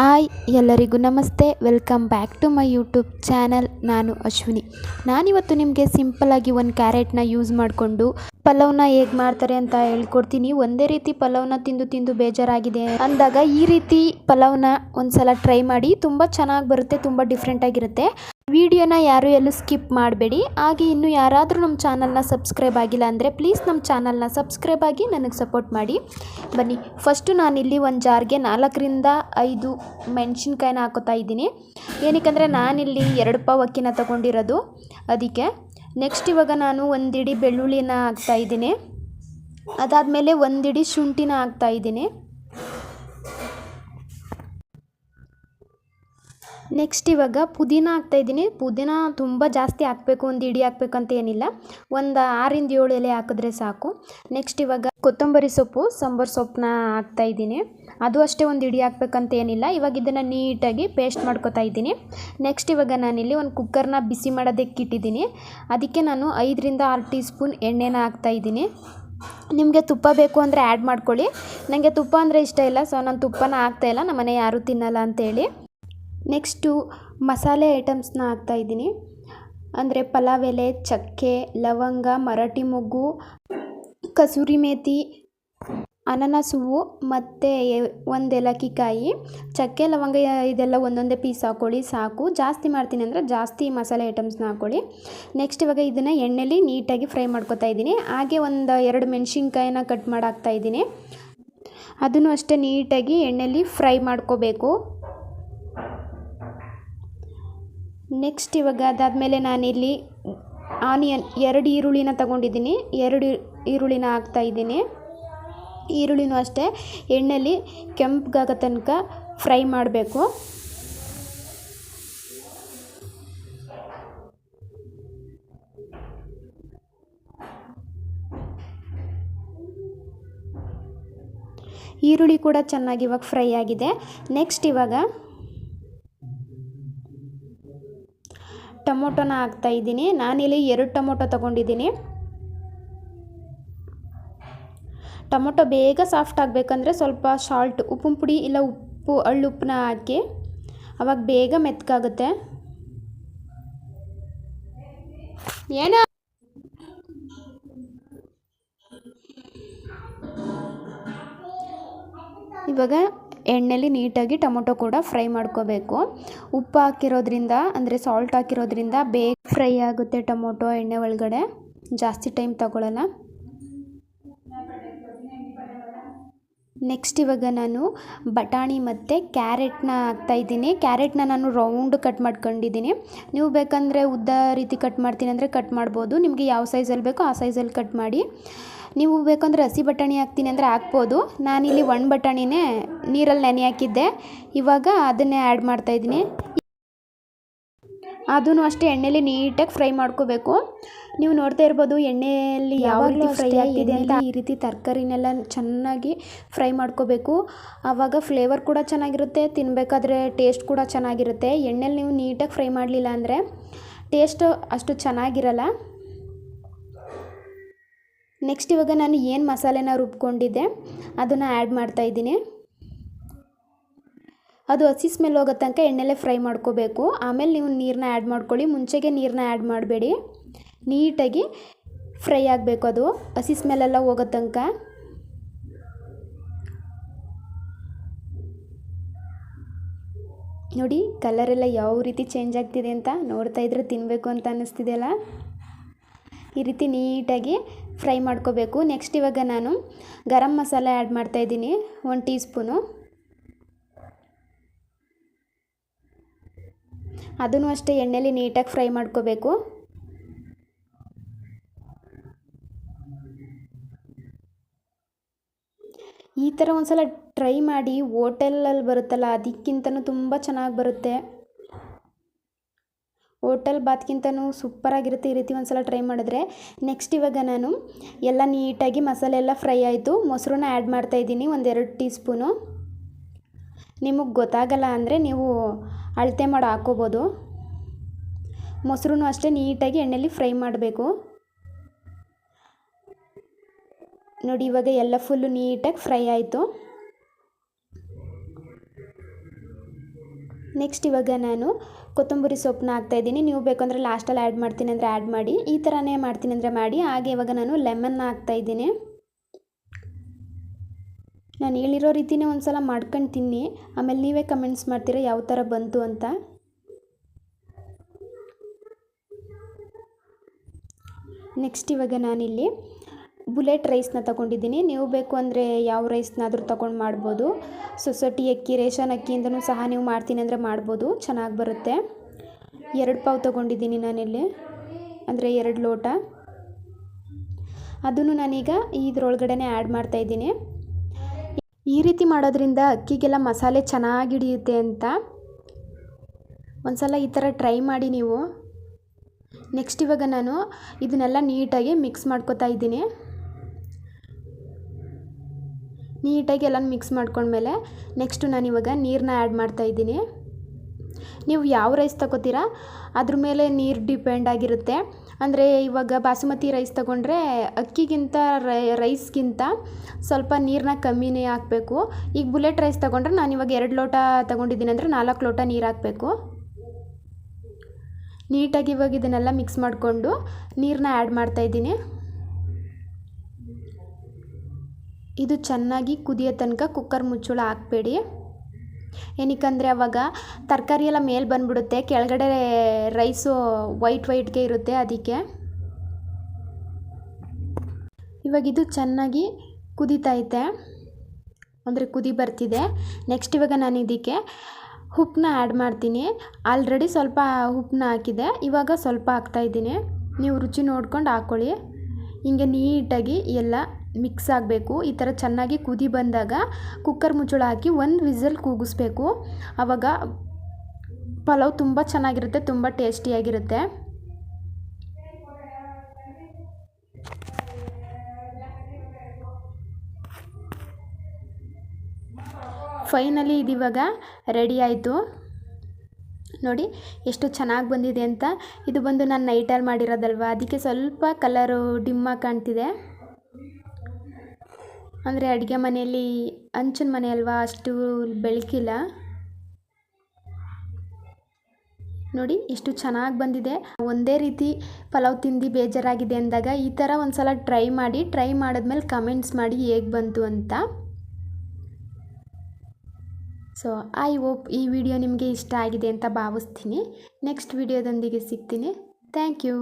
Hi, ಎಲ್ಲರಿಗೂ ನಮಸ್ತೆ. Welcome back to my YouTube channel ನಾನು ಅಶ್ವಿನಿ. ನಾನಿವತ್ತು ನಿಮಗೆ ಸಿಂಪಲ್ಲಾಗಿ ಒಂದು ಕ್ಯಾರೆಟ್ನ ಯೂಸ್ ಮಾಡಿಕೊಂಡು ಪಲಾವ್ನ ಹೇಗೆ ಮಾಡ್ತಾರೆ ಅಂತ ಹೇಳ್ಕೊಡ್ತೀನಿ. ಒಂದೇ ರೀತಿ ಪಲಾವ್ನ ತಿಂದು ತಿಂದು ಬೇಜಾರಾಗಿದೆ. ಅಂದಾಗ ಈ ರೀತಿ ಪಲಾವ್ನ ಒಂದು ಸಲ ಟ್ರೈ ಮಾಡಿ, ತುಂಬ ಚೆನ್ನಾಗಿ ಬರುತ್ತೆ, ತುಂಬ ಡಿಫ್ರೆಂಟಾಗಿರುತ್ತೆ ವಿಡಿಯೋನ ಯಾರು ಎಲ್ಲೂ ಸ್ಕಿಪ್ ಮಾಡಬೇಡಿ. ಹಾಗೆ ಇನ್ನು ಯಾರಾದರೂ ನಮ್ಮ ಚಾನಲ್ನ ಸಬ್ಸ್ಕ್ರೈಬ್ ಆಗಿಲ್ಲ ಅಂದರೆ ಪ್ಲೀಸ್ ನಮ್ಮ ಚಾನಲ್ನ ಸಬ್ಸ್ಕ್ರೈಬ್ ಆಗಿ ನನಗೆ ಸಪೋರ್ಟ್ ಮಾಡಿ. ಬನ್ನಿ, ಫಸ್ಟು ನಾನಿಲ್ಲಿ ಒಂದು ಜಾರ್ಗೆ ನಾಲ್ಕರಿಂದ ಐದು ಮೆಣಸಿನ್ಕಾಯಿನ ಹಾಕೋತಾ ಇದ್ದೀನಿ. ಏನಕ್ಕಂದರೆ ನಾನಿಲ್ಲಿ ಎರಡು ಪಾವ್ ಅಕ್ಕಿನ ತಗೊಂಡಿರೋದು. ಅದಕ್ಕೆ ನೆಕ್ಸ್ಟ್ ಇವಾಗ ನಾನು ಒಂದಿಡಿ ಬೆಳ್ಳುಳ್ಳಿನ ಹಾಕ್ತಾಯಿದ್ದೀನಿ ಅದಾದಮೇಲೆ ಒಂದಿಡಿ ಶುಂಠಿನ ಹಾಕ್ತಾ ಇದ್ದೀನಿ ನೆಕ್ಸ್ಟ್ ಇವಾಗ ಪುದೀನ ಹಾಕ್ತಾಯಿದ್ದೀನಿ ಪುದೀನ ತುಂಬ ಜಾಸ್ತಿ ಹಾಕಬೇಕು, ಒಂದು ಇಡಿ ಹಾಕ್ಬೇಕಂತ ಏನಿಲ್ಲ. ಒಂದು ಆರಿಂದ ಏಳು ಎಲೆ ಹಾಕಿದ್ರೆ ಸಾಕು. ನೆಕ್ಸ್ಟ್ ಇವಾಗ ಕೊತ್ತಂಬರಿ ಸೊಪ್ಪು, ಸಾಂಬಾರು ಸೊಪ್ಪನ್ನ ಹಾಕ್ತಾಯಿದ್ದೀನಿ ಅದು ಅಷ್ಟೇ ಒಂದು ಇಡಿ ಹಾಕ್ಬೇಕಂತ ಏನಿಲ್ಲ. ಇವಾಗ ಇದನ್ನು ನೀಟಾಗಿ ಪೇಸ್ಟ್ ಮಾಡ್ಕೊತಾ ಇದ್ದೀನಿ. ನೆಕ್ಸ್ಟ್ ಇವಾಗ ನಾನಿಲ್ಲಿ ಒಂದು ಕುಕ್ಕರ್ನ ಬಿಸಿ ಮಾಡೋದಕ್ಕೆ ಇಟ್ಟಿದ್ದೀನಿ. ಅದಕ್ಕೆ ನಾನು ಐದರಿಂದ ಆರು ಟೀ ಸ್ಪೂನ್ ಎಣ್ಣೆನ ಹಾಕ್ತಾಯಿದ್ದೀನಿ ನಿಮಗೆ ತುಪ್ಪ ಬೇಕು ಅಂದರೆ ಆ್ಯಡ್ ಮಾಡ್ಕೊಳ್ಳಿ. ನನಗೆ ತುಪ್ಪ ಅಂದರೆ ಇಷ್ಟ ಇಲ್ಲ ಸೊ ನಾನು ತುಪ್ಪನ ಹಾಕ್ತಾಯಿಲ್ಲ ನಮ್ಮನೆ ಯಾರೂ ತಿನ್ನಲ್ಲ ಅಂತೇಳಿ. ನೆಕ್ಸ್ಟು ಮಸಾಲೆ ಐಟಮ್ಸ್ನ ಹಾಕ್ತಾಯಿದ್ದೀನಿ ಅಂದರೆ ಪಲಾವ್ ಎಲೆ, ಚಕ್ಕೆ, ಲವಂಗ, ಮರಾಠಿ ಮೊಗ್ಗು, ಕಸೂರಿ ಮೇಥಿ ಅನಾನಸ್ ಹೂವು ಮತ್ತು ಒಂದು ಏಲಕ್ಕಿ ಕಾಯಿ ಚಕ್ಕೆ, ಲವಂಗ ಇದೆಲ್ಲ ಒಂದೊಂದೇ ಪೀಸ್ ಹಾಕ್ಕೊಳ್ಳಿ ಸಾಕು. ಜಾಸ್ತಿ ಮಾಡ್ತೀನಿ ಅಂದರೆ ಜಾಸ್ತಿ ಮಸಾಲೆ ಐಟಮ್ಸ್ನ ಹಾಕ್ಕೊಳ್ಳಿ ನೆಕ್ಸ್ಟ್ ಇವಾಗ ಇದನ್ನು ಎಣ್ಣೆಲಿ ನೀಟಾಗಿ ಫ್ರೈ ಮಾಡ್ಕೊತಾ ಇದ್ದೀನಿ. ಹಾಗೆ ಒಂದು ಎರಡು ಮೆಣಸಿನ್ಕಾಯಿನ ಕಟ್ ಮಾಡಿ ಹಾಕ್ತಾಯಿದ್ದೀನಿ ಅದನ್ನು ಅಷ್ಟೇ ನೀಟಾಗಿ ಎಣ್ಣೆಲಿ ಫ್ರೈ ಮಾಡ್ಕೋಬೇಕು. ನೆಕ್ಸ್ಟ್ ಇವಾಗ ಅದಾದಮೇಲೆ ನಾನಿಲ್ಲಿ ಆನಿಯನ್ ಎರಡು ಈರುಳ್ಳಿನ ತಗೊಂಡಿದ್ದೀನಿ. ಎರಡು ಈರುಳ್ಳಿನ ಹಾಕ್ತಾಯಿದ್ದೀನಿ ಈರುಳ್ಳಿನೂ ಅಷ್ಟೇ. ಎಣ್ಣೆಲಿ ಕೆಂಪಗಾಗೋ ತನಕ ಫ್ರೈ ಮಾಡಬೇಕು. ಈರುಳ್ಳಿ ಕೂಡ ಚೆನ್ನಾಗಿ ಇವಾಗ ಫ್ರೈ ಆಗಿದೆ. ನೆಕ್ಸ್ಟ್ ಇವಾಗ ಟೊಮೊಟೊನ ಹಾಕ್ತಾ ಇದ್ದೀನಿ. ನಾನಿಲ್ಲಿ ಎರಡು ಟೊಮೊಟೊ ತೊಗೊಂಡಿದ್ದೀನಿ. ಟೊಮೊಟೊ ಬೇಗ ಸಾಫ್ಟ್ ಆಗಬೇಕಂದ್ರೆ ಸ್ವಲ್ಪ ಸಾಲ್ಟ್ ಉಪ್ಪಿನ ಪುಡಿ ಇಲ್ಲ ಉಪ್ಪು ಹಳ್ಳುಪ್ಪನ್ನ ಹಾಕಿ ಅವಾಗ ಬೇಗ ಮೆತ್ಕಾಗುತ್ತೆ. ಏನ? ಇವಾಗ ಎಣ್ಣೆಲಿ ನೀಟಾಗಿ ಟೊಮೊಟೊ ಕೂಡ ಫ್ರೈ ಮಾಡ್ಕೋಬೇಕು. ಉಪ್ಪು ಹಾಕಿರೋದ್ರಿಂದ, ಅಂದರೆ ಸಾಲ್ಟ್ ಹಾಕಿರೋದ್ರಿಂದ ಬೇಗ ಫ್ರೈ ಆಗುತ್ತೆ ಟೊಮೊಟೊ ಎಣ್ಣೆ ಒಳಗಡೆ. ಜಾಸ್ತಿ ಟೈಮ್ ತಗೊಳ್ಳಲ್ಲ ನೆಕ್ಸ್ಟ್ ಇವಾಗ ನಾನು ಬಟಾಣಿ ಮತ್ತು ಕ್ಯಾರೆಟ್ನ ಹಾಕ್ತಾಯಿದ್ದೀನಿ ಕ್ಯಾರೆಟ್ನ ನಾನು ರೌಂಡ್ ಕಟ್ ಮಾಡ್ಕೊಂಡಿದ್ದೀನಿ. ನೀವು ಬೇಕಂದರೆ ಉದ್ದ ರೀತಿ ಕಟ್ ಮಾಡ್ತೀನಿ ಅಂದರೆ ಕಟ್ ಮಾಡ್ಬೋದು. ನಿಮಗೆ ಯಾವ ಸೈಜಲ್ಲಿ ಬೇಕೋ ಆ ಸೈಜಲ್ಲಿ ಕಟ್ ಮಾಡಿ. ನೀವು ಬೇಕಂದರೆ ಹಸಿ ಬಟಾಣಿ ಹಾಕ್ತೀನಿ ಅಂದರೆ ಹಾಕ್ಬೋದು. ನಾನಿಲ್ಲಿ ಒಣ ಬಟಾಣಿನೇ ನೀರಲ್ಲಿ ನೆನೆ ಹಾಕಿದ್ದೆ. ಇವಾಗ ಅದನ್ನೇ ಆ್ಯಡ್ ಮಾಡ್ತಾಯಿದ್ದೀನಿ ಅದೂ ಅಷ್ಟೇ ಎಣ್ಣೆಲಿ ನೀಟಾಗಿ ಫ್ರೈ ಮಾಡ್ಕೋಬೇಕು. ನೀವು ನೋಡ್ತಾ ಇರ್ಬೋದು ಎಣ್ಣೆಯಲ್ಲಿ ಯಾವ ರೀತಿ ಫ್ರೈ ಆಗಿದೆ ಅಂತ. ಈ ರೀತಿ ತರಕಾರಿನೆಲ್ಲ ಚೆನ್ನಾಗಿ ಫ್ರೈ ಮಾಡ್ಕೋಬೇಕು. ಆವಾಗ ಫ್ಲೇವರ್ ಕೂಡ ಚೆನ್ನಾಗಿರುತ್ತೆ ತಿನ್ನಬೇಕಾದ್ರೆ ಟೇಸ್ಟ್ ಕೂಡ ಚೆನ್ನಾಗಿರುತ್ತೆ. ಎಣ್ಣೆಲಿ ನೀವು ನೀಟಾಗಿ ಫ್ರೈ ಮಾಡಲಿಲ್ಲ ಅಂದರೆ ಟೇಸ್ಟ್ ಅಷ್ಟು ಚೆನ್ನಾಗಿರಲ್ಲ. ನೆಕ್ಸ್ಟ್ ಇವಾಗ ನಾನು ಏನು ಮಸಾಲೆನ ರುಬ್ಕೊಂಡಿದ್ದೆ, ಅದನ್ನು ಆ್ಯಡ್ ಮಾಡ್ತಾಯಿದ್ದೀನಿ ಅದು ಹಸಿ ಸ್ಮೆಲ್ ಹೋಗೋ ತನಕ ಎಣ್ಣೆಲೆ ಫ್ರೈ ಮಾಡ್ಕೋಬೇಕು. ಆಮೇಲೆ ನೀವು ನೀರನ್ನ ಆ್ಯಡ್ ಮಾಡ್ಕೊಳ್ಳಿ. ಮುಂಚೆಗೆ ನೀರನ್ನ ಆ್ಯಡ್ ಮಾಡಬೇಡಿ. ನೀಟಾಗಿ ಫ್ರೈ ಆಗಬೇಕು ಅದು. ಹಸಿ ಸ್ಮೆಲ್ಲೆಲ್ಲ ಹೋಗೋ ತನಕ. ನೋಡಿ ಕಲರೆಲ್ಲ ಯಾವ ರೀತಿ ಚೇಂಜ್ ಆಗ್ತಿದೆ ಅಂತ ನೋಡ್ತಾ ಇದ್ರೆ ತಿನ್ನಬೇಕು ಅಂತ ಅನ್ನಿಸ್ತಿದೆಯಲ್ಲ ಈ ರೀತಿ ನೀಟಾಗಿ ಫ್ರೈ ಮಾಡ್ಕೋಬೇಕು. ನೆಕ್ಸ್ಟ್ ಇವಾಗ ನಾನು ಗರಂ ಮಸಾಲೆ ಆ್ಯಡ್ ಮಾಡ್ತಾಯಿದ್ದೀನಿ ಒಂದು ಟೀ ಸ್ಪೂನು ಅದನ್ನು ಅಷ್ಟೇ ಎಣ್ಣೆಲಿ ನೀಟಾಗಿ ಫ್ರೈ ಮಾಡ್ಕೋಬೇಕು. ಈ ಥರ ಒಂದು ಸಲ ಟ್ರೈ ಮಾಡಿ ಹೋಟೆಲಲ್ಲಿ ಬರುತ್ತಲ್ಲ, ಅದಕ್ಕಿಂತನೂ ತುಂಬ ಚೆನ್ನಾಗಿ ಬರುತ್ತೆ. ಹೋಟೆಲ್ ಬಾತ್ಗಿಂತನೂ ಸೂಪರಾಗಿರುತ್ತೆ ಈ ರೀತಿ ಒಂದು ಸಲ ಟ್ರೈ ಮಾಡಿದ್ರೆ. ನೆಕ್ಸ್ಟ್ ಇವಾಗ ನಾನು ಎಲ್ಲ ನೀಟಾಗಿ ಮಸಾಲೆ ಎಲ್ಲ ಫ್ರೈ ಆಯಿತು. ಮೊಸರನ್ನ ಆ್ಯಡ್ ಮಾಡ್ತಾಯಿದ್ದೀನಿ ಒಂದೆರಡು ಟೀ ಸ್ಪೂನು ನಿಮಗೆ ಗೊತ್ತಾಗಲ್ಲ ಅಂದರೆ ನೀವು ಅಳತೆ ಮಾಡಿ ಹಾಕೋಬೋದು. ಮೊಸರು ಅಷ್ಟೇ ನೀಟಾಗಿ ಎಣ್ಣೆಲಿ ಫ್ರೈ ಮಾಡಬೇಕು. ನೋಡಿ ಇವಾಗ ಎಲ್ಲ ಫುಲ್ಲು ನೀಟಾಗಿ ಫ್ರೈ ಆಯಿತು. ನೆಕ್ಸ್ಟ್ ಇವಾಗ ನಾನು ಕೊತ್ತಂಬರಿ ಸೊಪ್ಪನ್ನ ಹಾಕ್ತಾಯಿದ್ದೀನಿ ನೀವು ಬೇಕಂದರೆ ಲಾಸ್ಟಲ್ಲಿ ಆ್ಯಡ್ ಮಾಡ್ತೀನಿ ಅಂದರೆ ಆ್ಯಡ್ ಮಾಡಿ. ಈ ಥರನೇ ಮಾಡ್ತೀನಿ ಅಂದರೆ ಮಾಡಿ. ಹಾಗೆ ಇವಾಗ ನಾನು ಲೆಮನ್ನ ಹಾಕ್ತಾಯಿದ್ದೀನಿ ನಾನು ಹೇಳಿರೋ ರೀತಿನೇ ಒಂದು ಸಲ ಮಾಡ್ಕೊಂಡು ತಿನ್ನಿ. ಆಮೇಲೆ ನೀವೇ ಕಮೆಂಟ್ಸ್ ಮಾಡ್ತೀರಾ ಯಾವ ಥರ ಬಂತು ಅಂತ. ನೆಕ್ಸ್ಟ್ ಇವಾಗ ನಾನಿಲ್ಲಿ ಬುಲೆಟ್ ರೈಸ್ನ ತಗೊಂಡಿದ್ದೀನಿ. ನೀವು ಬೇಕು ಅಂದರೆ ಯಾವ ರೈಸ್ನಾದರೂ ತಗೊಂಡು ಮಾಡ್ಬೋದು. ಸೊಸೈಟಿ ಅಕ್ಕಿ, ರೇಷನ್ ಅಕ್ಕಿಯಿಂದನೂ ಸಹ ನೀವು ಮಾಡ್ತೀನಿ ಅಂದರೆ ಮಾಡ್ಬೋದು. ಚೆನ್ನಾಗಿ ಬರುತ್ತೆ. ಎರಡು ಪಾವು ತೊಗೊಂಡಿದ್ದೀನಿ ನಾನಿಲ್ಲಿ. ಅಂದರೆ ಎರಡು ಲೋಟ. ಅದನ್ನು ನಾನೀಗ ಇದ್ರೊಳಗಡೆ ಆ್ಯಡ್ ಮಾಡ್ತಾಯಿದ್ದೀನಿ ಈ ರೀತಿ ಮಾಡೋದ್ರಿಂದ ಅಕ್ಕಿಗೆಲ್ಲ ಮಸಾಲೆ ಚೆನ್ನಾಗಿ ಹಿಡಿಯುತ್ತೆ ಅಂತ. ಒಂದು ಈ ಥರ ಟ್ರೈ ಮಾಡಿ ನೀವು. ನೆಕ್ಸ್ಟ್ ಇವಾಗ ನಾನು ಇದನ್ನೆಲ್ಲ ನೀಟಾಗಿ ಮಿಕ್ಸ್ ಮಾಡ್ಕೊತಾ ಇದ್ದೀನಿ. ನೀಟಾಗಿ ಎಲ್ಲ ಮಿಕ್ಸ್ ಮಾಡ್ಕೊಂಡ್ಮೇಲೆ ನೆಕ್ಸ್ಟು ನಾನು ಇವಾಗ ನೀರನ್ನ ಆ್ಯಡ್ ಮಾಡ್ತಾ ಇದ್ದೀನಿ. ನೀವು ಯಾವ ರೈಸ್ ತಗೋತೀರಾ? ಅದ್ರ ಮೇಲೆ ನೀರು ಡಿಪೆಂಡ್ ಆಗಿರುತ್ತೆ. ಅಂದರೆ ಇವಾಗ ಬಾಸುಮತಿ ರೈಸ್ ತಗೊಂಡ್ರೆ ಅಕ್ಕಿಗಿಂತ ರೈಸ್ಗಿಂತ ಸ್ವಲ್ಪ ನೀರನ್ನ ಕಮ್ಮಿನೇ ಹಾಕಬೇಕು. ಈಗ ಬುಲೆಟ್ ರೈಸ್ ತಗೊಂಡ್ರೆ ನಾನು ಇವಾಗ ಎರಡು ಲೋಟ ತಗೊಂಡಿದ್ದೀನಿ ಅಂದರೆ ನಾಲ್ಕು ಲೋಟ ನೀರು ಹಾಕಬೇಕು. ನೀಟಾಗಿ ಇವಾಗ ಇದನ್ನೆಲ್ಲ ಮಿಕ್ಸ್ ಮಾಡಿಕೊಂಡು ನೀರನ್ನ ಆ್ಯಡ್ ಮಾಡ್ತಾಯಿದ್ದೀನಿ ಇದು ಚೆನ್ನಾಗಿ ಕುದಿಯೋ ತನಕ ಕುಕ್ಕರ್ ಮುಚ್ಚಳ ಹಾಕ್ಬೇಡಿ. ಏನಕ್ಕಂದರೆ ಅವಾಗ ತರಕಾರಿ ಎಲ್ಲ ಮೇಲೆ ಬಂದುಬಿಡುತ್ತೆ, ಕೆಳಗಡೆ ರೈಸು ವೈಟ್ ವೈಟ್ಗೆ ಇರುತ್ತೆ ಅದಕ್ಕೆ. ಇವಾಗ ಇದು ಚೆನ್ನಾಗಿ ಕುದೀತೈತೆ ಅಂದರೆ ಕುದಿ ಬರ್ತಿದೆ. ನೆಕ್ಸ್ಟ್ ಇವಾಗ ನಾನು ಇದಕ್ಕೆ ಉಪ್ಪನ್ನ ಆ್ಯಡ್ ಮಾಡ್ತೀನಿ. ಆಲ್ರೆಡಿ ಸ್ವಲ್ಪ ಉಪ್ಪನ್ನ ಹಾಕಿದೆ, ಇವಾಗ ಸ್ವಲ್ಪ ಹಾಕ್ತಾಯಿದ್ದೀನಿ ನೀವು ರುಚಿ ನೋಡ್ಕೊಂಡು ಹಾಕ್ಕೊಳ್ಳಿ ಹಿಂಗೆ ನೀಟಾಗಿ ಎಲ್ಲ ಮಿಕ್ಸ್ ಆಗಬೇಕು. ಈ ಥರ ಚೆನ್ನಾಗಿ ಕುದಿ ಬಂದಾಗ ಕುಕ್ಕರ್ ಮುಚ್ಚಳ ಹಾಕಿ ಒಂದು ವಿಸಲ್ ಕೂಗಿಸ್ಬೇಕು. ಆವಾಗ ಪಲಾವ್ ತುಂಬ ಚೆನ್ನಾಗಿರುತ್ತೆ, ತುಂಬ ಟೇಸ್ಟಿಯಾಗಿರುತ್ತೆ ಫೈನಲಿ ಇದಿವಾಗ ರೆಡಿ ಆಯಿತು. ನೋಡಿ ಎಷ್ಟು ಚೆನ್ನಾಗಿ ಬಂದಿದೆ ಅಂತ. ಇದು ಬಂದು ನಾನು ನೈಟಲ್ಲಿ ಮಾಡಿರೋದಲ್ವ? ಅದಕ್ಕೆ ಸ್ವಲ್ಪ ಕಲರು ಡಿಮ್ಮಾಗಿ ಕಾಣ್ತಿದೆ. ಅಂದರೆ ಅಡುಗೆ ಮನೆಯಲ್ಲಿ ಹಂಚಿನ ಮನೆ ಅಲ್ವಾ ಅಷ್ಟು ಬೆಳಕಿಲ್ಲ. ನೋಡಿ ಎಷ್ಟು ಚೆನ್ನಾಗಿ ಬಂದಿದೆ. ಒಂದೇ ರೀತಿ ಪಲಾವ್ ತಿಂದು ಬೇಜಾರಾಗಿದೆ ಅಂದಾಗ ಈ ಥರ ಒಂದು ಸಲ ಟ್ರೈ ಮಾಡಿ, ಟ್ರೈ ಮಾಡಿದ್ಮೇಲೆ ಕಮೆಂಟ್ಸ್ ಮಾಡಿ ಹೇಗೆ ಬಂತು ಅಂತ. ಸೊ ಐ ಹೋಪ್ ಈ ವಿಡಿಯೋ ನಿಮಗೆ ಇಷ್ಟ ಆಗಿದೆ ಅಂತ ಭಾವಿಸ್ತೀನಿ. ನೆಕ್ಸ್ಟ್ ವಿಡಿಯೋದೊಂದಿಗೆ ಸಿಗ್ತೀನಿ. Thank you